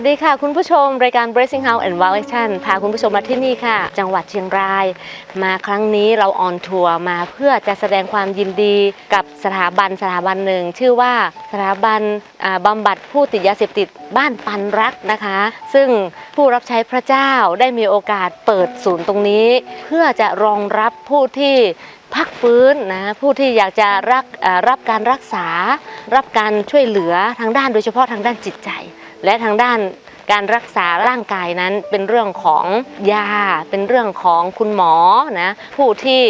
สวัสดีค่ะ คุณผู้ชม รายการ Bracing House and Wow Action พาคุณผู้ชมมาที่นี่ค่ะ จังหวัดเชียงราย มาครั้งนี้เราออนทัวร์มาเพื่อจะแสดงความยินดีกับสถาบันสถาบันหนึ่ง ชื่อว่าสถาบันบำบัดผู้ติดยาเสพติดบ้านปันรักนะคะ ซึ่งผู้รับใช้พระเจ้าได้มีโอกาสเปิดศูนย์ตรงนี้ เพื่อจะรองรับผู้ที่พักฟื้นนะผู้ที่อยากจะรักรับการรักษา รับการช่วยเหลือทางด้านโดยเฉพาะทางด้านจิตใจ และทางด้านการรักษาร่างกายนั้นเป็นเรื่องของยา เป็นเรื่องของคุณหมอนะผู้ที่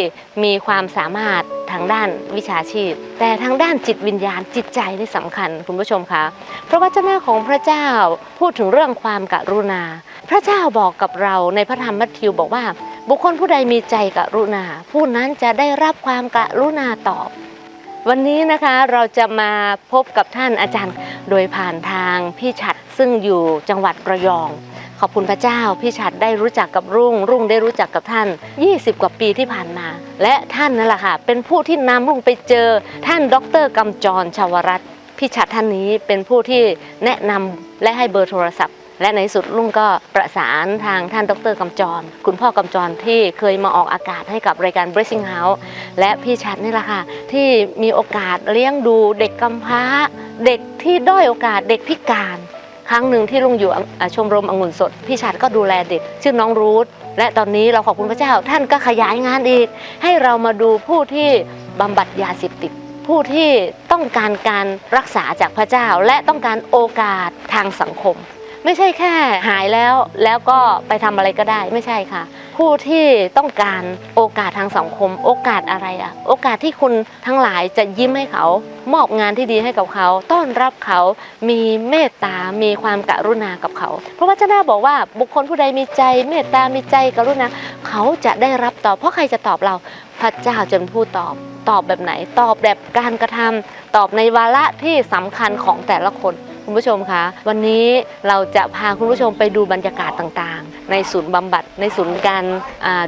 มีความสามารถทางด้านวิชาชีพ แต่ทางด้านจิตวิญญาณจิตใจนี่สำคัญคุณผู้ชมคะเพราะว่าเจ้าหน้าของพระเจ้าพูดถึงเรื่องความกรุณา พระเจ้าบอกกับเราในพระธรรมมัทธิวบอกว่า บุคคลผู้ใดมีใจกรุณา ผู้นั้นจะได้รับความกรุณาตอบ วันนี้นะคะเราจะมาพบกับท่านอาจารย์โดยผ่านทางพี่ฉัดซึ่งอยู่จังหวัดระยอง ขอบคุณพระเจ้า พี่ฉัดได้รู้จักกับรุ่ง รุ่งได้รู้จักกับท่าน 20 กว่าปีที่ผ่านมา และท่านนั่นแหละค่ะ เป็นผู้ที่นำรุ่งไปเจอท่านดรกำจรชาวรัตน์พี่ฉัดท่านนี้เป็นผู้ที่แนะนำและให้เบอร์โทรศัพท์ และในที่สุดลุงก็ประสานทางท่านดรกำจร คุณพ่อกำจรที่เคยมาออกอากาศให้กับรายการ Bracing House และพี่ชัดนี่แหละค่ะที่มีโอกาสเลี้ยงดูเด็กกำพร้า เด็กที่ด้อยโอกาสเด็กพิการครั้งหนึ่งที่ลุงอยู่อ่าชมรมองุ่นสด พี่ชัดก็ดูแลเด็ก ชื่อน้องรูทและตอนนี้เราขอบคุณพระเจ้า ท่านก็ขยายงานอีก ให้เรามาดูผู้ที่บำบัดยาเสพติด ผู้ที่ต้องการการรักษาจากพระเจ้าและต้องการโอกาสทางสังคม ไม่ใช่แค่หายแล้วแล้วก็ไปทำอะไรก็ได้ไม่ใช่ค่ะ ผู้ที่ต้องการโอกาสทางสังคม โอกาสอะไรอะโอกาสที่คุณทั้งหลายจะยิ้มให้เขา มอบงานที่ดีให้กับเขา ต้อนรับเขามีเมตตา มีความกรุณากับเขา เพราะว่าเจ้าหน้าบอกว่าบุคคลผู้ใดมีใจ เมตตามีใจกรุณาเขาจะได้รับตอบเพราะใครจะตอบเราพระเจ้าจะเป็นผู้ตอบตอบแบบไหน ตอบแบบการกระทำตอบในวาระที่สำคัญของแต่ละคน คุณผู้ชมคะวันนี้เราจะพาคุณผู้ชมไปดูบรรยากาศต่างๆ ในศูนย์บำบัดในศูนย์การ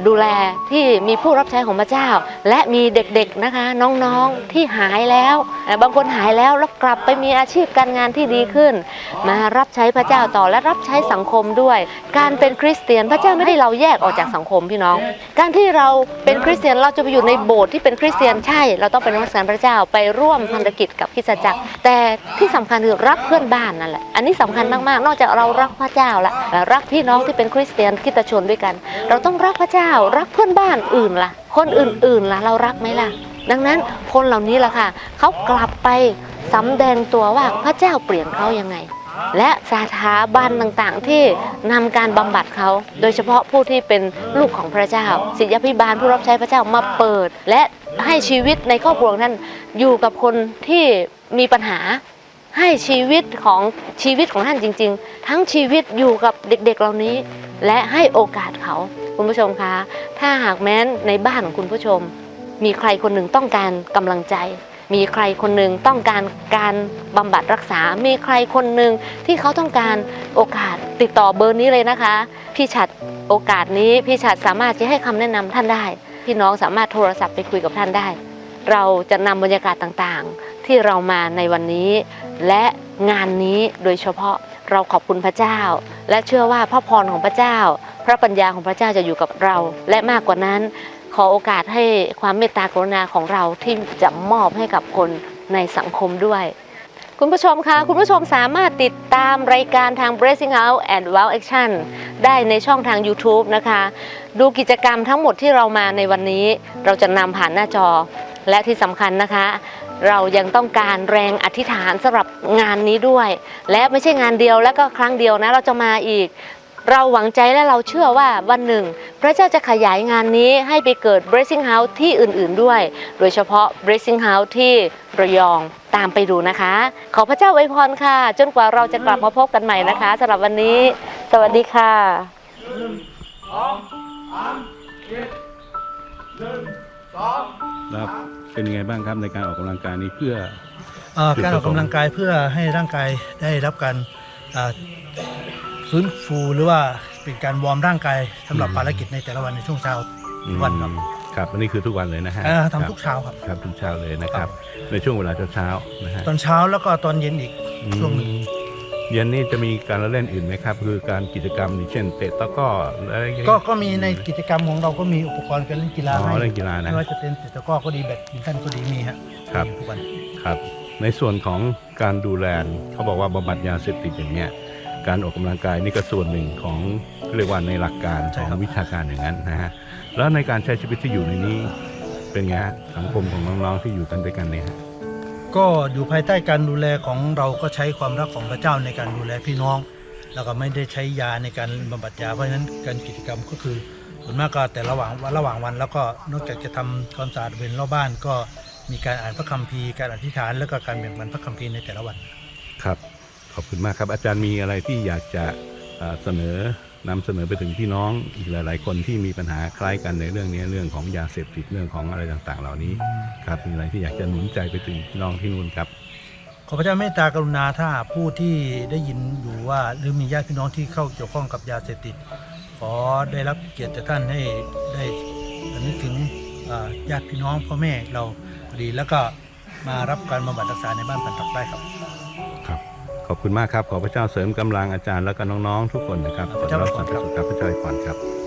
ดูแลที่มีผู้รับใช้ของพระเจ้า และมีเด็กๆนะคะน้องๆที่หายแล้ว บางคนหายแล้วแล้วกลับไปมีอาชีพการงานที่ดีขึ้น มารับใช้พระเจ้าต่อและรับใช้สังคมด้วย การเป็นคริสเตียนพระเจ้าไม่ได้เราแยกออกจากสังคมพี่น้อง การที่เราเป็นคริสเตียนเราจะไปอยู่ในโบสถ์ที่เป็นคริสเตียนใช่ เราต้องเป็นนักสการพระเจ้าไปร่วมพันธกิจกับคริสตจักร แต่ที่สำคัญคือรักเพื่อนบ้านนั่นแหละ อันนี้สำคัญมากๆ นอกจากเรารักพระเจ้าละรักพี่น้องที่เป็นคริสเตียนคริสตชนด้วยกัน เราต้องรักพระเจ้า รักเพื่อนบ้านอื่นล่ะ คนอื่นๆล่ะ เรารักไหมล่ะ ดังนั้นคนเหล่านี้ล่ะค่ะเขากลับไปสำแดงตัวว่าพระเจ้าเปลี่ยนเขายังไง และสถาบันต่างๆที่นำการบำบัดเขา โดยเฉพาะผู้ที่เป็นลูกของพระเจ้าศิษยาพิบาลผู้รับใช้พระเจ้ามาเปิด และให้ชีวิตในครอบครัวของท่านอยู่กับคนที่มีปัญหา ให้ชีวิตของชีวิตของท่านจริง ๆ ทั้งชีวิตอยู่กับเด็กๆเหล่านี้ และให้โอกาสเขาคุณผู้ชมคะ ถ้าหากแม้นในบ้านของคุณผู้ชม มีใครคนหนึ่งต้องการกำลังใจ มีใครคนหนึ่งต้องการการบำบัดรักษา มีใครคนหนึ่งที่เขาต้องการโอกาสติดต่อเบอร์นี้เลยนะคะ พี่ฉัดโอกาสนี้พี่ฉัดสามารถจะให้คำแนะนำท่านได้ พี่น้องสามารถโทรศัพท์ไปคุยกับท่านได้ เราจะนำบรรยากาศต่างๆ ที่เรามาในวันนี้ และงานนี้โดยเฉพาะเราขอบคุณพระเจ้า และเชื่อว่าพระพรของพระเจ้า พระปัญญาของพระเจ้าจะอยู่กับเรา และมากกว่านั้น ขอโอกาสให้ความเมตตากรุณาของเราที่จะมอบให้กับคนในสังคมด้วย คุณผู้ชมคะคุณผู้ชมสามารถติดตามรายการทาง Bracing Out and Wow Action ได้ในช่องทาง YouTube นะคะ ดูกิจกรรมทั้งหมดที่เรามาในวันนี้ เราจะนำผ่านหน้าจอและที่สำคัญนะคะ เรายังต้องการแรงอธิษฐานสำหรับงานนี้ด้วย และไม่ใช่งานเดียวและก็ครั้งเดียวนะเราจะมาอีก เราหวังใจและเราเชื่อว่าวันหนึ่ง พระเจ้าจะขยายงานนี้ให้ไปเกิด Bracing House ที่อื่น ๆด้วย โดยเฉพาะ Bracing House ที่ระยองตามไปดูนะคะ ขอพระเจ้าอวยพรค่ะ จนกว่าเราจะกลับมาพบกันใหม่นะคะสำหรับวันนี้ สวัสดีค่ะแล้วเป็นยังไงบ้างครับในการออกกำลังกายนี้เพื่อ เอ่อจุดการปอระอกสงค์กำลังกายเพื่อให้ร่างกายได้รับการอ่าฟื้นฟูหรือว่าเป็นการวอร์มร่างกายสำหรับภารกิจในแต่ละวันในช่วงเช้าทุกวันครับอืมครับอันนี้คือทุกวันเลยนะฮะเอ่อครับทำทุกเช้าครับ ครับทุกเช้าเลยนะครับ ในช่วงเวลาเช้าๆนะฮะ ตอนเช้าแล้วก็ตอนเย็นอีกช่วงหนึ่งม เย็นนี้จะมีการละเล่นอื่นไหมครับ คือการกิจกรรมอย่างเช่นเตะตะกร้ออะไรอย่างเงี้ย ก็ก็มีในกิจกรรมของเราก็มีอุปกรณ์การเล่นกีฬาอ๋อให้เล่นกีฬานะไม่ว่าจะเป็นเตะตะกร้อก็ดีแบดมินตันก็ดีมีฮะครับ มีทุกวันครับ ในส่วนของการดูแลเขาบอกว่าบำบัดยาเสพติดอย่างเงี้ยการออกกำลังกายนี่ก็ส่วนหนึ่งของเรียกว่าในหลักการของวิชาการอย่างนั้นนะฮะแล้วในการใช้ชีวิตที่อยู่ในนี้เป็นไงฮะสังคมของน้องๆที่อยู่กันด้วยกันเนี่ยฮะ ก็อยู่ภายใต้การดูแลของเราก็ใช้ความรักของพระเจ้าในการดูแลพี่น้อง แล้วก็ไม่ได้ใช้ยาในการบำบัดยาเพราะฉะนั้นการกิจกรรมก็คือส่วนมากก็แต่ระหว่างวันระหว่างวันแล้วก็นอกจากจะทำความสะอาดเวณรอบบ้านก็มีการอ่านพระคัมภีร์การอธิษฐาน แล้วก็การแบ่งปันพระคัมภีร์ในแต่ละวันครับขอบคุณมากครับ อาจารย์มีอะไรที่อยากจะ เสนอนำเสนอไปถึงพี่น้องอีกหลาย ๆ คนที่มีปัญหาคล้ายกันในเรื่องนี้เรื่องของยาเสพติดเรื่องของอะไรต่าง ๆ เหล่านี้ครับมีอะไรที่อยากจะหนุนใจไปถึงพี่น้องที่นู่นครับขอพระเจ้าเมตตากรุณาถ้าผู้ที่ได้ยินอยู่ว่าหรือมีญาติพี่น้องที่เข้าเกี่ยวข้องกับยาเสพติด ขอได้รับเกียรติจากท่านให้ได้นึกถึงญาติพี่น้องพ่อแม่เราดีแล้วก็มารับการบำบัดรักษาในบ้านพันธักได้ครับค อบคุณมากครับ ขอพระเจ้าเสริมกำลังอาจารย์และก็น้องๆทุกคนนะครับขอรับสันติสุขครับพระเจ้าอวยพรครับ